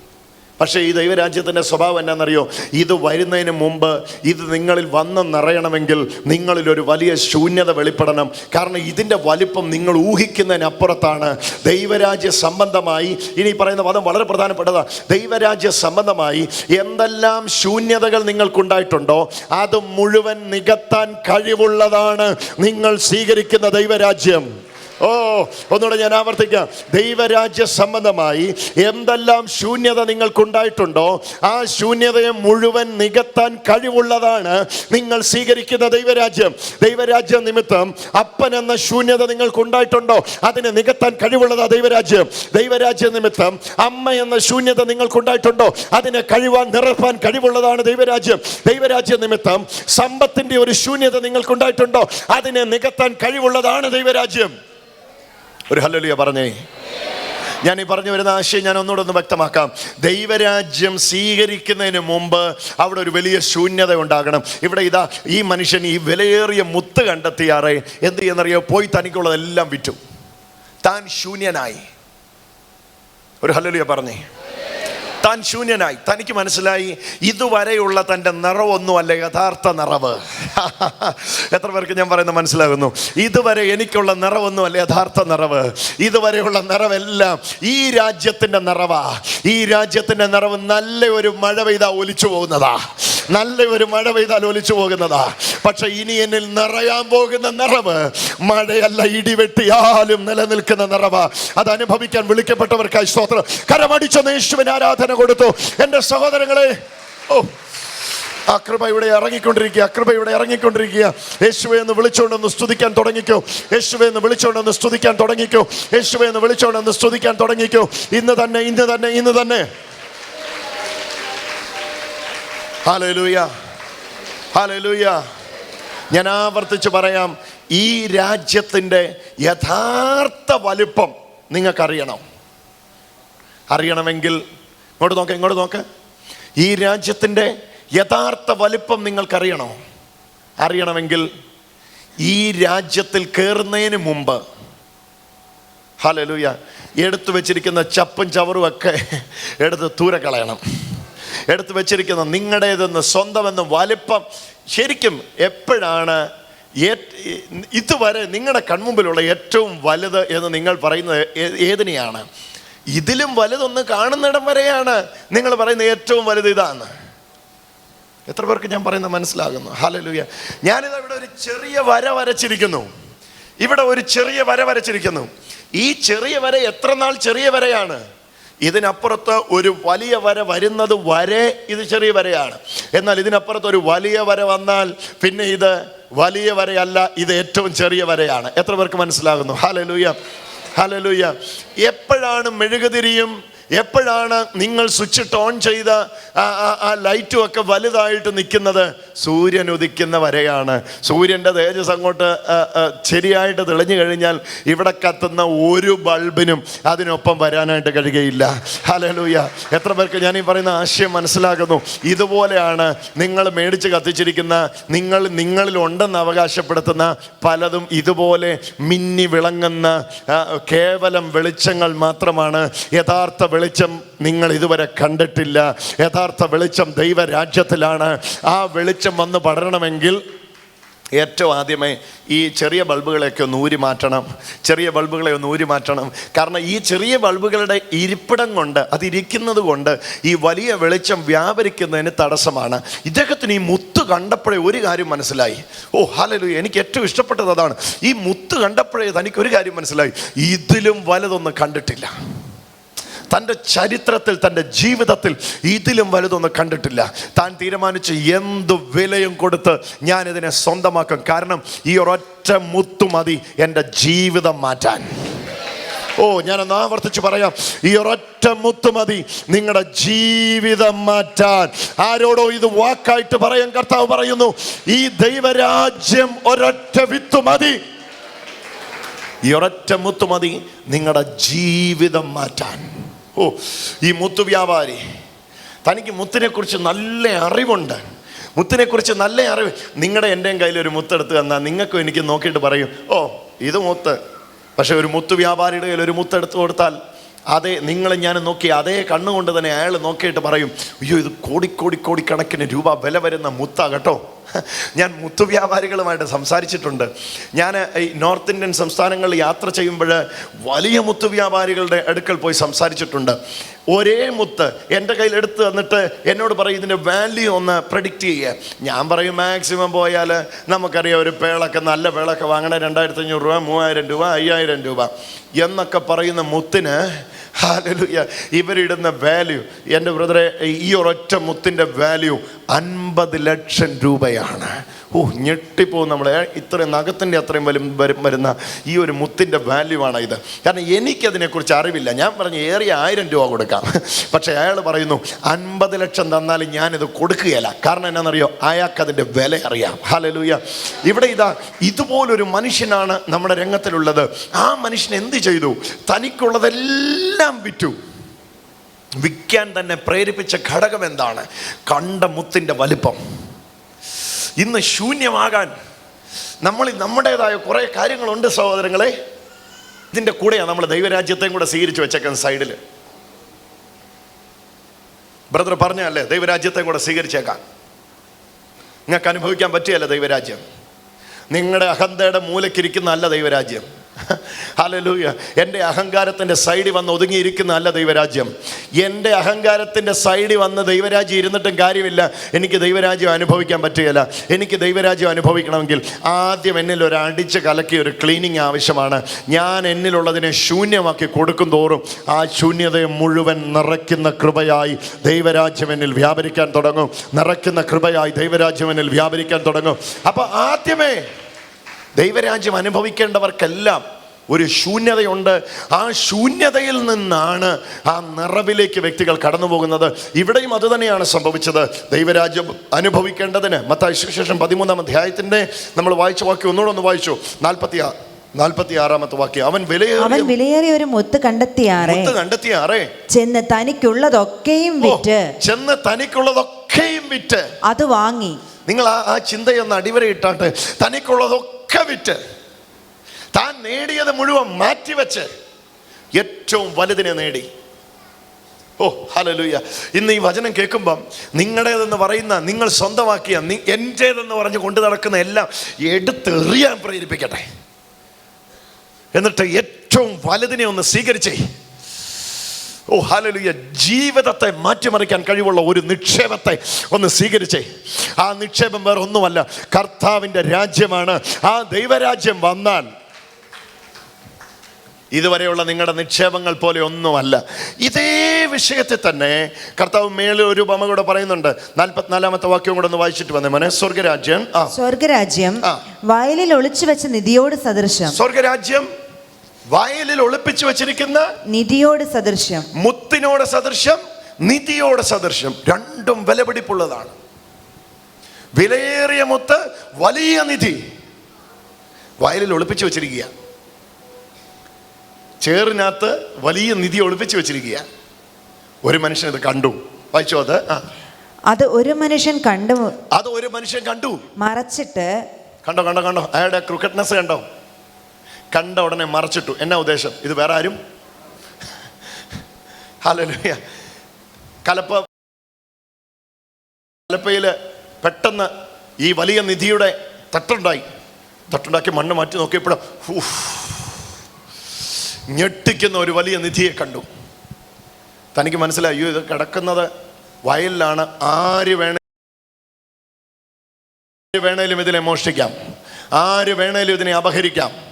പക്ഷേ ഈ ദൈവരാജ്യത്തിന്റെ സ്വഭാവം എന്നാണെന്നറിയോ ഇത് വരുന്നതിന് മുമ്പ് ഇത് നിങ്ങളിൽ വന്ന് നിറയണമെങ്കിൽ നിങ്ങളിൽ ഒരു വലിയ ശൂന്യത വെളിപ്പെടണം. കാരണം ഇതിന്റെ വലിപ്പം നിങ്ങൾ ഊഹിക്കുന്നതിനപ്പുറത്താണ്. ദൈവരാജ്യ സംബന്ധമായി ഇനി പറയുന്ന പദം വളരെ പ്രധാനപ്പെട്ടതാണ് ദൈവരാജ്യ സംബന്ധമായി എന്തെല്ലാം ശൂന്യതകൾ നിങ്ങൾക്കുണ്ടായിട്ടുണ്ടോ അത് മുഴുവൻ നികത്താൻ കഴിവുള്ളതാണ് നിങ്ങൾ സ്വീകരിക്കുന്ന ദൈവരാജ്യം. ഓ ഒന്നുകൂടെ ഞാൻ ആവർത്തിക്കാം. ദൈവരാജ്യ സംബന്ധമായി എന്തെല്ലാം ശൂന്യത നിങ്ങൾക്കുണ്ടായിട്ടുണ്ടോ ആ ശൂന്യതയെ മുഴുവൻ നികത്താൻ കഴിവുള്ളതാണ് നിങ്ങൾ സ്വീകരിക്കുന്ന ദൈവരാജ്യം. ദൈവരാജ്യം നിമിത്തം അപ്പൻ എന്ന ശൂന്യത നിങ്ങൾക്കുണ്ടായിട്ടുണ്ടോ? അതിനെ നികത്താൻ കഴിവുള്ളതാ ദൈവരാജ്യം. ദൈവരാജ്യ നിമിത്തം അമ്മ എന്ന ശൂന്യത നിങ്ങൾക്കുണ്ടായിട്ടുണ്ടോ? അതിനെ കഴിവാൻ നിറപ്പാൻ കഴിവുള്ളതാണ് ദൈവരാജ്യം. ദൈവരാജ്യ നിമിത്തം സമ്പത്തിന്റെ ഒരു ശൂന്യത നിങ്ങൾക്കുണ്ടായിട്ടുണ്ടോ? അതിനെ നികത്താൻ കഴിവുള്ളതാണ് ദൈവരാജ്യം. ഒരു ഹല്ലേലൂയ പറഞ്ഞേ. ഞാൻ ഈ പറഞ്ഞു വരുന്ന ആശയം ഞാൻ ഒന്നുകൂടെ ഒന്ന് വ്യക്തമാക്കാം. ദൈവരാജ്യം സ്വീകരിക്കുന്നതിന് മുമ്പ് അവിടെ ഒരു വലിയ ശൂന്യത ഉണ്ടാകണം. ഇവിടെ ഇതാ ഈ മനുഷ്യൻ ഈ വിലയേറിയ മുത്ത് കണ്ടെത്തിയാറേ എന്ത് ചെയ്യുന്നറിയോ? പോയി തനിക്കുള്ളതെല്ലാം വിറ്റു. താൻ ശൂന്യനായി. ഒരു ഹല്ലേലൂയ പറഞ്ഞേ. താൻ ശൂന്യനായി. തനിക്ക് മനസ്സിലായി ഇതുവരെയുള്ള തന്റെ നിറവൊന്നുമല്ല യഥാർത്ഥ നിറവ്. [LAUGHS] എത്ര പേർക്ക് ഞാൻ പറയുന്നത് മനസ്സിലാകുന്നു? ഇതുവരെ എനിക്കുള്ള നിറവൊന്നുമല്ല യഥാർത്ഥ നിറവ്. ഇതുവരെയുള്ള നിറവെല്ലാം ഈ രാജ്യത്തിന്റെ നിറവാ. ഈ രാജ്യത്തിന്റെ നിറവ് നല്ല ഒരു മഴ പെയ്താ ഒലിച്ചു പോകുന്നതാ. നല്ല ഒരു മഴ പെയ്താൽ ഒലിച്ചു പോകുന്നതാ. പക്ഷെ ഇനി എന്നിൽ നിറയാൻ പോകുന്ന നിറവ് മഴയല്ല ഇടിവെട്ടിയാലും നിലനിൽക്കുന്ന നിറവ്. അത് അനുഭവിക്കാൻ വിളിക്കപ്പെട്ടവർക്കായി സ്തോത്രം. കരമടിച്ച യേശുവിന് ആരാധന കൊടുത്തു. എന്റെ സഹോദരങ്ങളെ ഓ കൃപ ഇവിടെ ഇറങ്ങിക്കൊണ്ടിരിക്കുക അക്രമ ഇവിടെ ഇറങ്ങിക്കൊണ്ടിരിക്കുക. യേശുവെ എന്ന് വിളിച്ചുകൊണ്ടൊന്ന് സ്തുതിക്കാൻ തുടങ്ങിക്കോ. യേശുവെ എന്ന് വിളിച്ചുകൊണ്ടൊന്ന് സ്തുതിക്കാൻ തുടങ്ങിക്കോ. യേശുവെ എന്ന് വിളിച്ചുകൊണ്ടൊന്ന് സ്തുതിക്കാൻ തുടങ്ങിക്കോ. ഇന്ന് തന്നെ ഇന്ന് തന്നെ ഇന്ന് തന്നെ. ഹാലലൂയ ഹാലലൂയ ഞാൻ ആവർത്തിച്ച് പറയാം ഈ രാജ്യത്തിന്റെ യഥാർത്ഥ വലിപ്പം നിങ്ങൾക്കറിയണം. അറിയണമെങ്കിൽ ഇങ്ങോട്ട് നോക്ക് ഇങ്ങോട്ട് നോക്ക്. ഈ രാജ്യത്തിന്റെ യഥാർത്ഥ വലിപ്പം നിങ്ങൾക്കറിയണോ? അറിയണമെങ്കിൽ ഈ രാജ്യത്തിൽ കയറുന്നതിന് മുമ്പ് ഹലലൂയ എടുത്തു വെച്ചിരിക്കുന്ന ചപ്പും ചവറും ഒക്കെ എടുത്ത് ദൂരെ കളയണം എടുത്തു വച്ചിരിക്കുന്ന. നിങ്ങളുടേതെന്ന് സ്വന്തമെന്ന് വലിപ്പം. ശരിക്കും എപ്പോഴാണ് ഇതുവരെ നിങ്ങളുടെ കൺമുമ്പിലുള്ള ഏറ്റവും വലുത് എന്ന് നിങ്ങൾ പറയുന്നത് ഏതിനെയാണ്? ഇതിലും വലുതൊന്ന് കാണുന്നിടം വരെയാണ്. നിങ്ങൾ പറയുന്നത് ഏറ്റവും വലുത് ഇതാണ്. എത്ര പേർക്ക് ഞാൻ പറയുന്നത് മനസ്സിലാകുന്നു? ഹലലുയ ഞാനിത് ഇവിടെ ഒരു ചെറിയ വര വരച്ചിരിക്കുന്നു. ഇവിടെ ഒരു ചെറിയ വര വരച്ചിരിക്കുന്നു. ഈ ചെറിയ വര എത്ര നാൾ ചെറിയ വരയാണ്? ഇതിനപ്പുറത്ത് ഒരു വലിയ വര വരുന്നത് വരെ ഇത് ചെറിയ വരയാണ്. എന്നാൽ ഇതിനപ്പുറത്ത് ഒരു വലിയ വര വന്നാൽ പിന്നെ ഇത് വലിയ വരയല്ല ഇത് ഏറ്റവും ചെറിയ വരയാണ്. എത്ര പേർക്ക് മനസ്സിലാകുന്നു? ഹാലലൂയ ഹാലലൂയ എപ്പോഴാണ് മെഴുകുതിരിയും എപ്പോഴാണ് നിങ്ങൾ സ്വിച്ച് ഇട്ട് ഓൺ ചെയ്ത ആ ലൈറ്റും ഒക്കെ വലുതായിട്ട് നിൽക്കുന്നത്? സൂര്യൻ ഉദിക്കുന്ന വരെയാണ്. സൂര്യന്റെ തേജസ് അങ്ങോട്ട് ശരിയായിട്ട് തെളിഞ്ഞു കഴിഞ്ഞാൽ ഇവിടെ കത്തുന്ന ഒരു ബൾബിനും അതിനൊപ്പം വരാനായിട്ട് കഴിയുകയില്ല. ഹലലൂയ എത്ര പേർക്ക് ഞാൻ ഈ പറയുന്ന ആശയം മനസ്സിലാക്കുന്നു ഇതുപോലെയാണ് നിങ്ങൾ മേടിച്ച് കത്തിച്ചിരിക്കുന്ന നിങ്ങൾ നിങ്ങളിൽ ഉണ്ടെന്ന് അവകാശപ്പെടുത്തുന്ന പലതും ഇതുപോലെ മിന്നി വിളങ്ങുന്ന കേവലം വെളിച്ചങ്ങൾ മാത്രമാണ്. യഥാർത്ഥ വെളിച്ചം നിങ്ങൾ ഇതുവരെ കണ്ടിട്ടില്ല. യഥാർത്ഥ വെളിച്ചം ദൈവരാജ്യത്തിലാണ്. ആ വെളിച്ചം വന്ന് പടരണമെങ്കിൽ ഏറ്റവും ആദ്യമേ ഈ ചെറിയ ബൾബുകളെയൊക്കെ ഒന്ന് ഊരി മാറ്റണം. ചെറിയ ബൾബുകളെ ഒന്ന് ഊരി മാറ്റണം. കാരണം ഈ ചെറിയ ബൾബുകളുടെ ഇരിപ്പിടം കൊണ്ട് അതിരിക്കുന്നത് കൊണ്ട് ഈ വലിയ വെളിച്ചം വ്യാപരിക്കുന്നതിന് തടസ്സമാണ്. ഇദ്ദേഹത്തിന് ഈ മുത്ത് കണ്ടപ്പോഴേ ഒരു കാര്യം മനസ്സിലായി. ഓ ഹാലലു എനിക്ക് ഏറ്റവും ഇഷ്ടപ്പെട്ടത് അതാണ്. ഈ മുത്ത് കണ്ടപ്പോഴേ തനിക്കൊരു കാര്യം മനസ്സിലായി. ഇതിലും വലതൊന്നും കണ്ടിട്ടില്ല. തന്റെ ചരിത്രത്തിൽ തന്റെ ജീവിതത്തിൽ ഇതിലും വലുതൊന്നും കണ്ടിട്ടില്ല. താൻ തീരുമാനിച്ച് എന്ത് വിലയും കൊടുത്ത് ഞാൻ ഇതിനെ സ്വന്തമാക്കും. കാരണം ഈ ഒരൊറ്റ മുത്തു മതി എന്റെ ജീവിതം മാറ്റാൻ. ഓ ഞാനൊന്ന് ആവർത്തിച്ച് പറയാം. ഈ ഒരൊറ്റ മുത്ത് മതി നിങ്ങളുടെ ജീവിതം മാറ്റാൻ. ആരോടോ ഇത് വാക്കായിട്ട് പറയാൻ കർത്താവ് പറയുന്നു ഈ ദൈവരാജ്യം ഒരൊറ്റ വിത്ത് മതി. ഈ ഒരൊറ്റ മുത്ത് മതി നിങ്ങളുടെ ജീവിതം മാറ്റാൻ. ഓ ഈ മുത്തു വ്യാപാരി തനിക്ക് മുത്തിനെ കുറിച്ച് നല്ല അറിവുണ്ട്. മുത്തിനെ കുറിച്ച് നല്ല അറിവ്. നിങ്ങളുടെ എന്റെയും കയ്യിൽ ഒരു മുത്തെടുത്ത് തന്നാൽ നിങ്ങൾക്കും എനിക്ക് നോക്കിയിട്ട് പറയും ഓ ഇത് മുത്ത്. പക്ഷെ ഒരു മുത്തു വ്യാപാരിയുടെ കയ്യിൽ ഒരു മുത്തെടുത്ത് കൊടുത്താൽ അതേ നിങ്ങൾ ഞാൻ നോക്കി അതേ കണ്ണുകൊണ്ട് തന്നെ അയാൾ നോക്കിയിട്ട് പറയും അയ്യോ ഇത് കോടിക്കോടിക്കോടിക്കണക്കിന് കോടിക്കണക്കിന് രൂപ വില വരുന്ന മുത്ത കേട്ടോ. [LAUGHS] ഞാൻ മുത്തു വ്യാപാരികളുമായിട്ട് സംസാരിച്ചിട്ടുണ്ട്. ഞാൻ ഈ നോർത്ത് ഇന്ത്യൻ സംസ്ഥാനങ്ങളിൽ യാത്ര ചെയ്യുമ്പോൾ വലിയ മുത്തു വ്യാപാരികളുടെ അടുക്കൽ പോയി സംസാരിച്ചിട്ടുണ്ട്. ഒരേ മുത്ത് എന്റെ കയ്യിൽ എടുത്ത് തന്നിട്ട് എന്നോട് പറയും ഇതിന്റെ വാല്യൂ ഒന്ന് പ്രഡിക്റ്റ് ചെയ്യുക ഞാൻ പറയും മാക്സിമം പോയാൽ നമുക്കറിയാം ഒരു പേളൊക്കെ നല്ല പേളൊക്കെ വാങ്ങണേ രണ്ടായിരത്തി അഞ്ഞൂറ് രൂപ മൂവായിരം രൂപ അയ്യായിരം രൂപ. എന്നൊക്കെ പറയുന്ന മുത്തിന് ഹാലലുയ ഇവരിടുന്ന വാല്യൂ എന്റെ ബ്രദറെ ഈ ഒരൊറ്റ മുത്തിന്റെ വാല്യൂ അൻപത് ലക്ഷം രൂപയാണ്. ഓ ഞെട്ടിപ്പോ നമ്മൾ ഇത്രയും നഖത്തിന്റെ അത്രയും വലും വരും വരുന്ന ഈ ഒരു മുത്തിന്റെ വാല്യൂ ആണ് ഇത്? കാരണം എനിക്കതിനെക്കുറിച്ച് അറിവില്ല. ഞാൻ പറഞ്ഞു ഏറിയ ആയിരം രൂപ കൊടുക്കാം. പക്ഷേ അയാൾ പറയുന്നു അൻപത് ലക്ഷം തന്നാലും ഞാനിത് കൊടുക്കുകയില്ല. കാരണം എന്നാണെന്നറിയോ? അയാൾക്കതിന്റെ വില അറിയാം. ഹലലൂയ ഇവിടെ ഇതാ ഇതുപോലൊരു മനുഷ്യനാണ് നമ്മുടെ രംഗത്തിലുള്ളത്. ആ മനുഷ്യൻ എന്ത് ചെയ്തു? തനിക്കുള്ളതെല്ലാം വിറ്റു. വിൽക്കാൻ തന്നെ പ്രേരിപ്പിച്ച ഘടകം എന്താണ് കണ്ട മുത്തിന്റെ വലിപ്പം. ഇന്ന് ശൂന്യമാകാൻ നമ്മൾ നമ്മുടേതായ കുറേ കാര്യങ്ങളുണ്ട് സഹോദരങ്ങളെ. ഇതിന്റെ കൂടെയാണ് നമ്മൾ ദൈവരാജ്യത്തെയും കൂടെ സ്വീകരിച്ചു വെച്ചേക്കാൻ സൈഡിൽ ബ്രദർ പറഞ്ഞല്ലേ ദൈവരാജ്യത്തെയും കൂടെ സ്വീകരിച്ചേക്കാം നിങ്ങൾക്ക് അനുഭവിക്കാൻ പറ്റിയല്ല ദൈവരാജ്യം? നിങ്ങളുടെ അഹന്തയുടെ മൂലക്കിരിക്കുന്ന അല്ല ദൈവരാജ്യം. [LAUGHS] ഹലലൂയ എന്റെ അഹങ്കാരത്തിന്റെ സൈഡിൽ വന്ന് ഒതുങ്ങിയിരിക്കുന്ന അല്ല ദൈവരാജ്യം. എന്റെ അഹങ്കാരത്തിന്റെ സൈഡിൽ വന്ന് ദൈവരാജ്യം ഇരുന്നിട്ടും കാര്യമില്ല. എനിക്ക് ദൈവരാജ്യം അനുഭവിക്കാൻ പറ്റുകയില്ല. എനിക്ക് ദൈവരാജ്യം അനുഭവിക്കണമെങ്കിൽ ആദ്യം എന്നിൽ ഒരു അടിച്ച് കലക്കി ഒരു ക്ലീനിങ് ആവശ്യമാണ്. ഞാൻ എന്നിലുള്ളതിനെ ശൂന്യമാക്കി കൊടുക്കും തോറും ആ ശൂന്യതയെ മുഴുവൻ നിറയ്ക്കുന്ന കൃപയായി ദൈവരാജ്യം എന്നിൽ വ്യാപരിക്കാൻ തുടങ്ങും. നിറയ്ക്കുന്ന കൃപയായി ദൈവരാജ്യം എന്നിൽ വ്യാപരിക്കാൻ തുടങ്ങും. അപ്പോൾ ആദ്യമേ ദൈവരാജ്യം അനുഭവിക്കേണ്ടവർക്കെല്ലാം ഒരു ശൂന്യതയുണ്ട്. ആ ശൂന്യതയിൽ നിന്നാണ് ആ നിറവിലേക്ക് വ്യക്തികൾ കടന്നു പോകുന്നത് ഇവിടെയും അതുതന്നെയാണ് സംഭവിച്ചത്. ദൈവരാജ്യം അനുഭവിക്കേണ്ടതിന് മത്തായി സുവിശേഷം പതിമൂന്നാം അധ്യായത്തിന്റെ നമ്മൾ വായിച്ച വാക്യം ഒന്നുകൂടെ ഒന്ന് വായിച്ചു. നാൽപ്പത്തി അവൻ അവൻ വിലയേറിയ ഒരു മുത്ത് കണ്ടെത്തിയാറേ. മുത്ത് കണ്ടെത്തിയാറേ. ചെന്ന് തനിക്കുള്ളതൊക്കെയും വിറ്റ്. ചെന്ന് തനിക്കുള്ളതൊക്കെയും വിറ്റ്. അത് വാങ്ങി. നിങ്ങൾ ആ ആ ചിന്തയൊന്ന് അടിവരയിട്ടാട്ട്. തനിക്കുള്ളതൊക്കെ വിറ്റ് താൻ നേടിയത് മുഴുവൻ മാറ്റിവെച്ച് ഏറ്റവും വലുതിനെ നേടി. ഓ ഹലലുയ ഇന്ന് ഈ വചനം കേൾക്കുമ്പം നിങ്ങളുടേതെന്ന് പറയുന്ന നിങ്ങൾ സ്വന്തമാക്കിയ എന്റേതെന്ന് പറഞ്ഞ് കൊണ്ടു നടക്കുന്ന എല്ലാം എടുത്തെറിയാൻ പ്രേരിപ്പിക്കട്ടെ. എന്നിട്ട് ഏറ്റവും വലുതിനെ ഒന്ന് സ്വീകരിച്ചേ. ഓ ഹാലലുയ ജീവിതത്തെ മാറ്റിമറിക്കാൻ കഴിവുള്ള ഒരു നിക്ഷേപത്തെ ഒന്ന് സ്വീകരിച്ചേ. ആ നിക്ഷേപം വേറെ ഒന്നുമല്ല. കർത്താവിന്റെ രാജ്യമാണ്. ആ ദൈവരാജ്യം വന്നാൽ ഇതുവരെയുള്ള നിങ്ങളുടെ നിക്ഷേപങ്ങൾ പോലെ ഒന്നുമല്ല. ഇതേ വിഷയത്തിൽ തന്നെ കർത്താവ് മേളിൽ ഒരു ഉപമ കൂടെ പറയുന്നുണ്ട്. നാൽപ്പത്തിനാലാമത്തെ വാക്യം കൂടെ ഒന്ന് വായിച്ചിട്ട് വന്നേ മോനെ. സ്വർഗരാജ്യം സ്വർഗരാജ്യം വയലിൽ ഒളിച്ചു വെച്ച നിധിയോട് സദൃശം. സ്വർഗരാജ്യം വയലിൽ ഒളിപ്പിച്ചു വെച്ചിരിക്കുന്ന നിധിയോട് സദൃശ്യം. മുത്തിനോട് സദൃശ്യം നിധിയോട് സദൃശ്യം. രണ്ടും വിലപിടിപ്പുള്ളതാണ്. വിലയേറിയ മുത്ത് വലിയ നിധി. വയലിൽ ഒളിപ്പിച്ചു വെച്ചിരിക്കുക. ചേറിനകത്ത് വലിയ നിധി ഒളിപ്പിച്ചു വെച്ചിരിക്കുക. ഒരു മനുഷ്യൻ ഇത് കണ്ടു. വായിച്ചോ അത്? അത് ഒരു മനുഷ്യൻ കണ്ടു. അത് ഒരു മനുഷ്യൻ കണ്ടു. മറച്ചിട്ട് കണ്ടോ കണ്ടോ കണ്ടോ? അയാളുടെ ക്രിക്കറ്റ്നെസ് കണ്ടോ? കണ്ട ഉടനെ മറച്ചിട്ടു. എന്നാ ഉദ്ദേശം? ഇത് വേറെ ആരും? ഹലോ കലപ്പ കലപ്പയിൽ പെട്ടെന്ന് ഈ വലിയ നിധിയുടെ തട്ടുണ്ടായി. തട്ടുണ്ടാക്കി മണ്ണ് മാറ്റി നോക്കിയപ്പോഴും ഞെട്ടിക്കുന്ന ഒരു വലിയ നിധിയെ കണ്ടു. തനിക്ക് മനസ്സിലായി അയ്യോ ഇത് കിടക്കുന്നത് വയലിലാണ്. ആര് വേണ വേണേലും ഇതിനെ മോഷ്ടിക്കാം. ആര് വേണേലും ഇതിനെ അപഹരിക്കാം.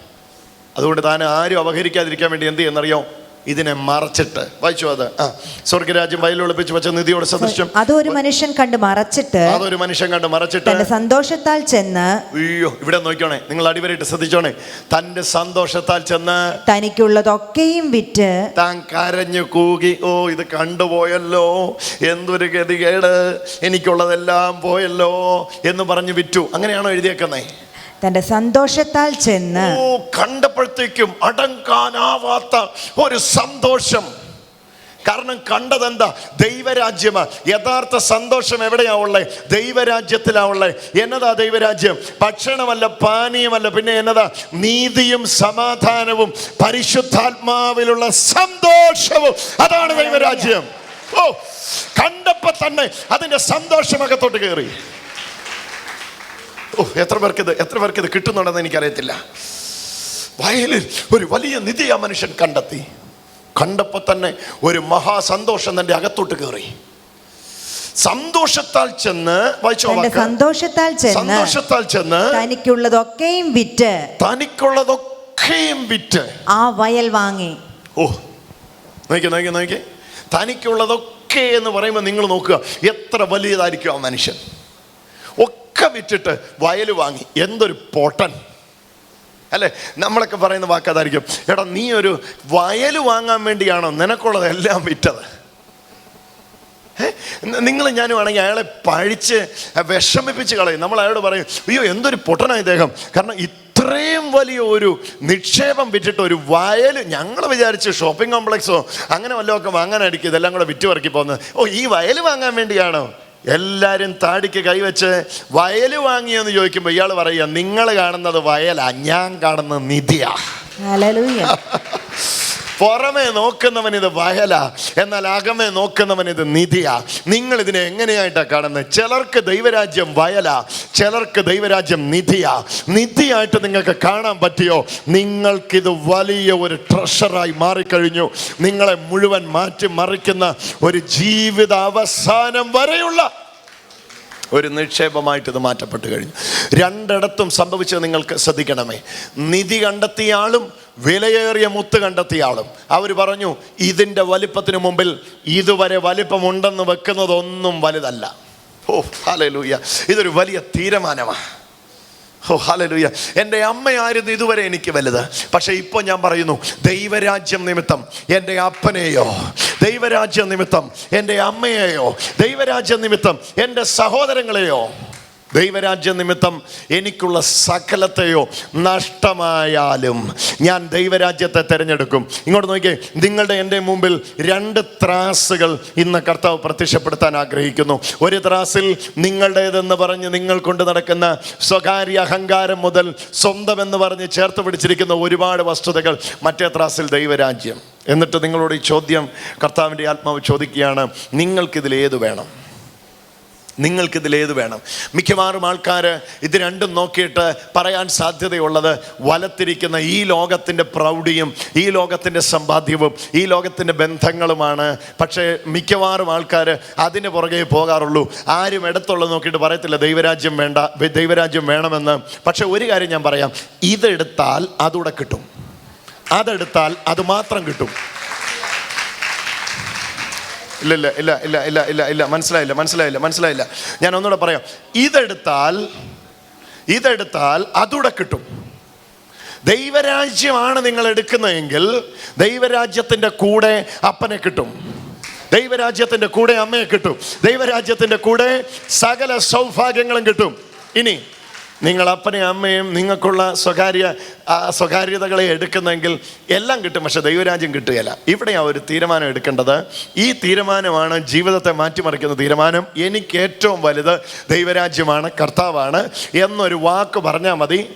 അതുകൊണ്ട് താൻ ആരും അവഹരിക്കാതിരിക്കാൻ വേണ്ടി എന്ത് ചെയ്യുന്നറിയോ? ഇതിനെ മറച്ചിട്ട്. വായിച്ചു അത്? ആ. സ്വർഗരാജ്യം വയലൊളിപ്പിച്ച് വെച്ച നിധിയോട് സദൃശ്യം. അതൊരു മനുഷ്യൻ കണ്ട് മറച്ചിട്ട് അതൊരു മനുഷ്യൻ കണ്ട് മറച്ചിട്ട് തന്റെ സന്തോഷത്താൽ ചെന്ന് അയ്യോ ഇവിടെ നോക്കിയോണേ നിങ്ങൾ അടിവരായിട്ട് ശ്രദ്ധിച്ചോണേ. തന്റെ സന്തോഷത്താൽ ചെന്ന് തനിക്കുള്ളതൊക്കെയും വിറ്റ് താൻ കരഞ്ഞു കൂകി ഓ ഇത് കണ്ടുപോയല്ലോ. എന്തൊരു ഗതികേട്. എനിക്കുള്ളതെല്ലാം പോയല്ലോ. എന്ന് പറഞ്ഞു വിറ്റു. അങ്ങനെയാണോ എഴുതിയേക്കുന്നേ? തന്റെ സന്തോഷത്താൽ ചെന്ന് കണ്ടപ്പോഴത്തേക്കും അടങ്കാനാവാത്ത ഒരു സന്തോഷം. കാരണം കണ്ടതെന്താ? ദൈവരാജ്യം. യഥാർത്ഥ സന്തോഷം എവിടെയാ ഉള്ളേ? ദൈവരാജ്യത്തിലാ എന്നതാ ദൈവരാജ്യം? ഭക്ഷണമല്ല പാനീയമല്ല. പിന്നെ എന്നതാ? നീതിയും സമാധാനവും പരിശുദ്ധാത്മാവിലുള്ള സന്തോഷവും. അതാണ് ദൈവരാജ്യം. ഓ കണ്ടപ്പോ തന്നെ അതിന്റെ സന്തോഷമകത്തോട്ട് കയറി. ഓ എത്ര പേർക്ക് ഇത് എത്ര പേർക്ക് ഇത് കിട്ടുന്നുണ്ടെന്ന് എനിക്കറിയത്തില്ല. വയലിൽ ഒരു വലിയ നിധി ആ മനുഷ്യൻ കണ്ടെത്തി. കണ്ടപ്പോൾ തന്നെ ഒരു മഹാസന്തോഷം തന്റെ അകത്തോട്ട് കയറി സന്തോഷത്താൽ ചെന്ന് സന്തോഷത്താൽ ചെന്ന് സന്തോഷത്താൽ ചെന്ന് തനിക്കുള്ളതൊക്കെയും വിറ്റ് തനിക്കുള്ളതൊക്കെയും വിറ്റ്. ആ വയൽ വാങ്ങി. ഓ നോക്കി നോക്കി നോക്കി തനിക്കുള്ളതൊക്കെ എന്ന് പറയുമ്പോൾ നിങ്ങൾ നോക്കുക എത്ര വലിയതായിരിക്കും ആ മനുഷ്യൻ. ഒക്കെ വിറ്റിട്ട് വയൽ വാങ്ങി. എന്തൊരു പൊട്ടൻ. അല്ലേ? നമ്മളൊക്കെ പറയുന്ന വാക്കതായിരിക്കും. എടാ നീ ഒരു വയൽ വാങ്ങാൻ വേണ്ടിയാണോ നിനക്കുള്ളതെല്ലാം വിറ്റത്? നിങ്ങൾ ഞാനും ആണെങ്കിൽ അയാളെ പഴിച്ച് വിഷമിപ്പിച്ച് കളയും. നമ്മൾ അയാളോട് പറയും അയ്യോ എന്തൊരു പൊട്ടനായി ഇദ്ദേഹം. കാരണം ഇത്രയും വലിയ ഒരു നിക്ഷേപം വിറ്റിട്ട് ഒരു വയൽ ഞങ്ങൾ വിചാരിച്ച് ഷോപ്പിംഗ് കോംപ്ലക്സോ അങ്ങനെ വല്ലതും ഒക്കെ വാങ്ങാനായിരിക്കും ഇതെല്ലാം കൂടെ വിറ്റ് പറക്കി പോകുന്നത്. ഓ ഈ വയൽ വാങ്ങാൻ വേണ്ടിയാണോ? എല്ലാവരും താടിക്ക് കൈവച്ച് വയൽ വാങ്ങിയെന്ന് ചോദിക്കുമ്പോൾ ഇയാൾ പറയുക നിങ്ങൾ കാണുന്നത് വയലാ ഞാൻ കാണുന്നത് നിധിയാ. [LAUGHS] പുറമെ നോക്കുന്നവൻ ഇത് വയല എന്നാൽ അകമേ നോക്കുന്നവൻ ഇത് നിധിയാ. നിങ്ങൾ ഇതിനെ എങ്ങനെയായിട്ടാണ് കാണുന്നത് ചിലർക്ക് ദൈവരാജ്യം വയല ചിലർക്ക് ദൈവരാജ്യം നിധിയാ. നിധിയായിട്ട് നിങ്ങൾക്ക് കാണാൻ പറ്റിയോ? നിങ്ങൾക്കിത് വലിയ ഒരു ട്രഷറായി മാറിക്കഴിഞ്ഞു. നിങ്ങളെ മുഴുവൻ മാറ്റി മറിക്കുന്ന ഒരു ജീവിത അവസാനം വരെയുള്ള ഒരു നിക്ഷേപമായിട്ട് ഇത് മാറ്റപ്പെട്ട് കഴിഞ്ഞു. രണ്ടിടത്തും സംഭവിച്ചത് നിങ്ങൾക്ക് ശ്രദ്ധിക്കണമേ. നിധി കണ്ടെത്തിയ ആളും വിലയേറിയ മുത്ത് കണ്ടെത്തിയ ആളും അവർ പറഞ്ഞു ഇതിന്റെ വലിപ്പത്തിന് മുമ്പിൽ ഇതുവരെ വലിപ്പമുണ്ടെന്ന് വെക്കുന്നതൊന്നും വലുതല്ല. ഓ ഹാലലൂയ ഇതൊരു വലിയ തീരുമാനമാണ് ഓ ഹാലലൂയ എന്റെ അമ്മയായിരുന്നു ഇതുവരെ എനിക്ക് വലുത്. പക്ഷെ ഇപ്പോൾ ഞാൻ പറയുന്നു ദൈവരാജ്യം നിമിത്തം എന്റെ അപ്പനെയോ ദൈവരാജ്യം നിമിത്തം എന്റെ അമ്മയെയോ ദൈവരാജ്യം നിമിത്തം എന്റെ സഹോദരങ്ങളെയോ ദൈവരാജ്യ നിമിത്തം എനിക്കുള്ള സകലത്തെയോ നഷ്ടമായാലും ഞാൻ ദൈവരാജ്യത്തെ തിരഞ്ഞെടുക്കും. ഇങ്ങോട്ട് നോക്കിയേ നിങ്ങളുടെ എന്റെ മുമ്പിൽ രണ്ട് ത്രാസുകൾ ഇന്ന് കർത്താവ് പ്രത്യക്ഷപ്പെടുത്താൻ ആഗ്രഹിക്കുന്നു. ഒരു ത്രാസിൽ നിങ്ങളുടേതെന്ന് പറഞ്ഞ് നിങ്ങൾ കൊണ്ട് നടക്കുന്ന സ്വകാര്യ അഹങ്കാരം മുതൽ സ്വന്തമെന്ന് പറഞ്ഞ് ചേർത്ത് പിടിച്ചിരിക്കുന്ന ഒരുപാട് വസ്തുതകൾ. മറ്റേ ത്രാസിൽ ദൈവരാജ്യം. എന്നിട്ട് നിങ്ങളോട് ഈ ചോദ്യം കർത്താവിന്റെ ആത്മാവ് ചോദിക്കുകയാണ് നിങ്ങൾക്കിതിൽ ഏത് വേണം? നിങ്ങൾക്കിതിൽ ഏത് വേണം? മിക്കവാറും ആൾക്കാർ ഇത് രണ്ടും നോക്കിയിട്ട് പറയാൻ സാധ്യതയുള്ളത് വലത്തിരിക്കുന്ന ഈ ലോകത്തിന്റെ പ്രൗഢിയും ഈ ലോകത്തിന്റെ സമ്പാദ്യവും ഈ ലോകത്തിന്റെ ബന്ധങ്ങളുമാണ്. പക്ഷേ മിക്കവാറും ആൾക്കാർ അതിന് പുറകെ പോകാറുള്ളൂ. ആരും ഇടത്തുള്ളത് നോക്കിയിട്ട് പറയത്തില്ല ദൈവരാജ്യം വേണ്ട ദൈവരാജ്യം വേണമെന്ന്. പക്ഷേ ഒരു കാര്യം ഞാൻ പറയാം ഇതെടുത്താൽ അതുകൂടെ കിട്ടും. അതെടുത്താൽ അത് മാത്രം കിട്ടും. ഇല്ല ഇല്ല ഇല്ല ഇല്ല ഇല്ല ഇല്ല ഇല്ല മനസ്സിലായില്ല മനസ്സിലായില്ല മനസ്സിലായില്ല. ഞാൻ ഒന്നുകൂടെ പറയാം. ഇതെടുത്താൽ ഇതെടുത്താൽ അതൂടെ കിട്ടും. ദൈവരാജ്യമാണ് നിങ്ങൾ എടുക്കുന്നതെങ്കിൽ ദൈവരാജ്യത്തിന്റെ കൂടെ അപ്പനെ കിട്ടും. ദൈവരാജ്യത്തിന്റെ കൂടെ അമ്മയെ കിട്ടും. ദൈവരാജ്യത്തിന്റെ കൂടെ സകല സൗഭാഗ്യങ്ങളും കിട്ടും. ഇനി നിങ്ങൾ അപ്പനെയും അമ്മയും നിങ്ങൾക്കുള്ള സ്വകാര്യ സ്വകാര്യതകളെ എടുക്കുന്നെങ്കിൽ എല്ലാം കിട്ടും. പക്ഷെ ദൈവരാജ്യം കിട്ടുകയില്ല. ഇവിടെ ഒരു തീരുമാനം എടുക്കേണ്ടത് ഈ തീരുമാനമാണ് ജീവിതത്തെ മാറ്റിമറിക്കുന്ന തീരുമാനം. എനിക്ക് ഏറ്റവും വലുത് ദൈവരാജ്യമാണ് കർത്താവാണ് എന്നൊരു വാക്ക് പറഞ്ഞാൽ മതി.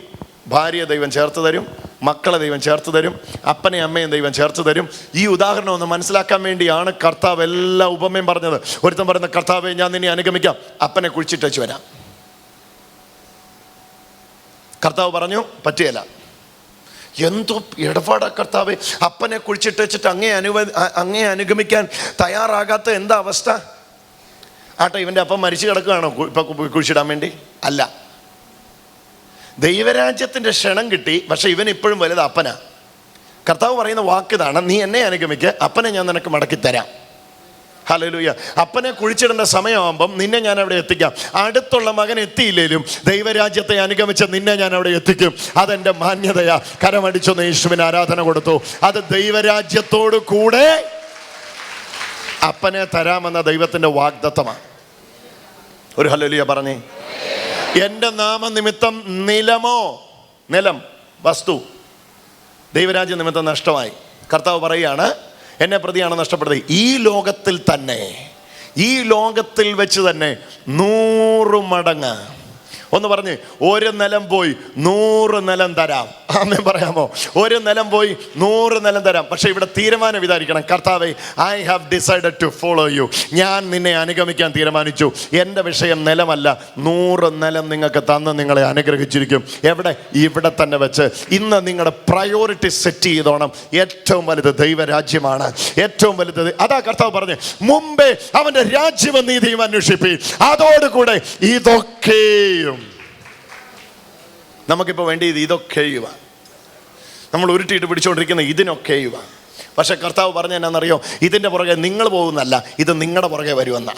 ഭാര്യ ദൈവം ചേർത്ത് തരും മക്കളെ ദൈവം ചേർത്ത് തരും അപ്പനെ അമ്മയും ദൈവം ചേർത്ത് തരും. ഈ ഉദാഹരണം ഒന്ന് മനസ്സിലാക്കാൻ വേണ്ടിയാണ് കർത്താവ് എല്ലാ ഉപമയും പറഞ്ഞത്. ഒരുത്തം പറയുന്ന കർത്താവെ ഞാൻ നിന്നെ അനുഗമിക്കാം. അപ്പനെ കുഴിച്ചിട്ടു വരാം. കർത്താവ് പറഞ്ഞു പറ്റിയല്ല. എന്തോ ഇടപാടാ കർത്താവ്. അപ്പനെ കുഴിച്ചിട്ട് വെച്ചിട്ട് അങ്ങേ അനുവ അങ്ങേ അനുഗമിക്കാൻ തയ്യാറാകാത്ത എന്താ അവസ്ഥ? ആട്ടെ ഇവന്റെ അപ്പം മരിച്ചു കിടക്കുകയാണോ ഇപ്പം കുഴിച്ചിടാൻ വേണ്ടി? അല്ല. ദൈവരാജ്യത്തിന്റെ ക്ഷണം കിട്ടി പക്ഷെ ഇവൻ ഇപ്പോഴും വലുത് അപ്പനാ. കർത്താവ് പറയുന്ന വാക്കിതാണ് നീ എന്നെ അനുഗമിക്കുക അപ്പനെ ഞാൻ നിനക്ക് മടക്കി തരാം ഹലലൂയ അപ്പനെ കുഴിച്ചിടേണ്ട സമയമാകുമ്പം നിന്നെ ഞാൻ അവിടെ എത്തിക്കാം. അടുത്തുള്ള മകൻ എത്തിയില്ലേലും ദൈവരാജ്യത്തെ അനുഗമിച്ച നിന്നെ ഞാൻ അവിടെ എത്തിക്കും. അതെന്റെ മാന്യതയാ. കരമടിച്ചൊന്ന് യേശുവിന് ആരാധന കൊടുത്തു. അത് ദൈവരാജ്യത്തോടു കൂടെ അപ്പനെ തരാമെന്ന ദൈവത്തിന്റെ വാഗ്ദത്തമാണ് ഒരു ഹലലിയ പറഞ്ഞേ. എന്റെ നാമനിമിത്തം നിലമോ? നിലം വസ്തു. ദൈവരാജ്യ നിമിത്തം നഷ്ടമായി. കർത്താവ് പറയുകയാണ് എന്നെ പ്രതിയാണ് നഷ്ടപ്പെടുന്നത് ഈ ലോകത്തിൽ തന്നെ ഈ ലോകത്തിൽ വെച്ച് തന്നെ നൂറ് മടങ്ങ് ഒന്ന് പറഞ്ഞ് ഒരു നിലം പോയി നൂറ് നിലം തരാം. ആമേ പറയാമോ? ഒരു നിലം പോയി നൂറ് നിലം തരാം. പക്ഷെ ഇവിടെ തീരുമാനം ഇതായിരിക്കണം. കർത്താവെ I have decided to follow you ഞാൻ നിന്നെ അനുഗമിക്കാൻ തീരുമാനിച്ചു. എന്റെ വിഷയം നിലമല്ല. നൂറ് നിലം നിങ്ങൾക്ക് തന്ന് നിങ്ങളെ അനുഗ്രഹിച്ചിരിക്കും. എവിടെ? ഇവിടെ തന്നെ വെച്ച്. ഇന്ന് നിങ്ങളുടെ പ്രയോറിറ്റി സെറ്റ് ചെയ്തോണം. ഏറ്റവും വലുത് ദൈവരാജ്യമാണ്. ഏറ്റവും വലുത് അതാ കർത്താവ് പറഞ്ഞു മുമ്പേ അവന്റെ രാജ്യവും നീതിയും അന്വേഷിപ്പി അതോടുകൂടെ ഇതൊക്കെയും നമുക്കിപ്പോൾ വേണ്ടിയത് ഇതൊക്കെയുമാണ് നമ്മൾ ഉരുട്ടിയിട്ട് പിടിച്ചുകൊണ്ടിരിക്കുന്ന ഇതിനൊക്കെയുക പക്ഷേ കർത്താവ് പറഞ്ഞ എന്നാണെന്നറിയോ ഇതിന്റെ പുറകെ നിങ്ങൾ പോകുന്നല്ല ഇത് നിങ്ങളുടെ പുറകെ വരുമെന്ന.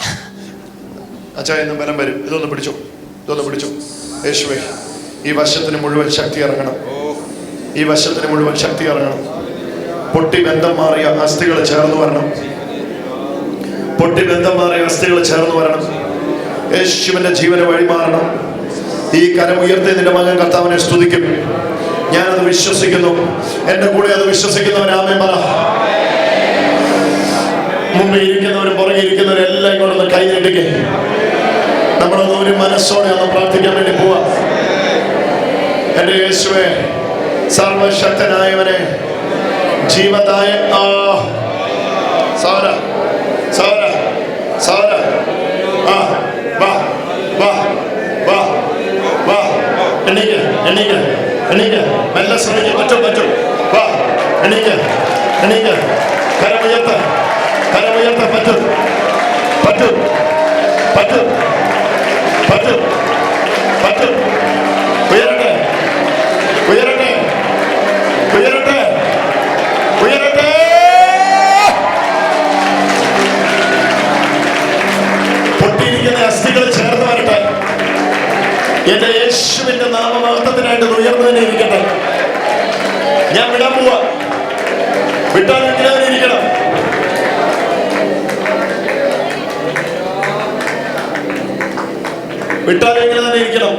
അച്ഛാ എന്നും ബലം വരും. ഇതൊന്ന് പിടിച്ചു. ഇതൊന്ന് പിടിച്ചു. യേശുവേ ഈ വശത്തിന് മുഴുവൻ ശക്തി ഇറങ്ങണം. ഈ വശത്തിന് മുഴുവൻ ശക്തി ഇറങ്ങണം. പൊട്ടി ബന്ധം മാറിയ അസ്ഥികൾ ചേർന്ന് വരണം. പൊട്ടി ബന്ധം മാറിയ അസ്ഥികൾ ചേർന്ന് വരണം. യേശുവിന്റെ ജീവന് വഴിമാറണം. ഈ കരം ഉയർത്തി നിന്റെ മകൻ കർത്താവിനെ സ്തുതിക്കും. ഞാനത് വിശ്വസിക്കുന്നു. എന്റെ കൂടെ അത് വിശ്വസിക്കുന്നവരാമേ പറ. മുമ്പേ ഇരിക്കുന്നവരും പുറകെ ഇരിക്കുന്നവരും എല്ലാം ഇങ്ങോട്ടൊന്ന് കൈ നീട്ടിക്കേ. നമ്മളൊന്ന് ഒരു മനസ്സോടെ ഒന്ന് പ്രാർത്ഥിക്കാൻ വേണ്ടി പോവാ. എന്റെ യേശുവെ സർവശക്തനായവനെ ജീവതായ ആ. സാരാ സാര. Anita, Anita, Mella Saranya, Bacho, Bacho, Wah, Anita, Anita, Karamayata, Karamayata, Bacho, Bacho, Bacho, Bacho, Bacho, Bacho, എന്റെ യേശുവിന്റെ നാമമഹത്വത്തിനായിട്ട് ഉയർന്നു തന്നെ ഇരിക്കട്ടെ ഞാൻ വിടാൻ പോവാ. വിട്ടാൽ തന്നെ ഇരിക്കണം? വിട്ടാൽ തന്നെ ഇരിക്കണം?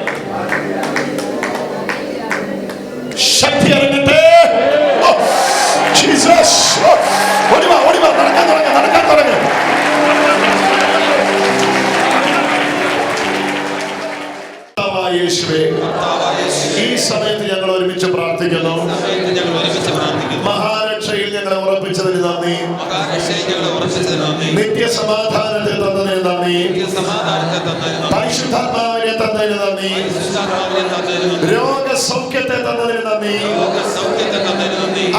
ശക്തി ഓ, ജീസസ് ഓടിവാ. നടക്കാൻ തുടങ്ങി നടക്കാൻ തുടങ്ങി. യേശുവേ ഈ സമയത്ത് ഞങ്ങൾ ഒരുമിച്ച് പ്രാർത്ഥിക്കുന്നു. സമയത്ത് ഞങ്ങളെ ഉറപ്പിച്ചതിന് നന്ദി. നിത്യസമാധാനത്തെ തന്നതിന് നന്ദി. പരിശുദ്ധാത്മാവിനെ തന്നതിന് നന്ദി. രോഗസൗഖ്യത്തെ തന്നതിന് നന്ദി.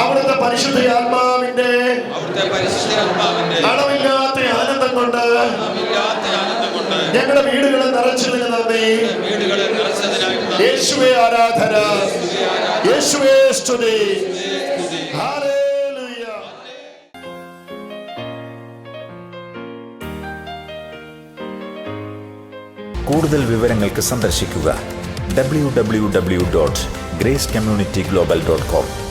അവിടുത്തെ പരിശുദ്ധ ആത്മാവിന്റെ അളവില്ലാത്ത ആനന്ദം കൊണ്ട് ഞങ്ങളുടെ വീടുകളെ നിറച്ചതിന് നന്ദി. യേശുവേ ആരാധന. യേശുവേ സ്തുതി. കൂടുതൽ വിവരങ്ങൾക്ക് സന്ദർശിക്കുക. W W W dot grace community global dot com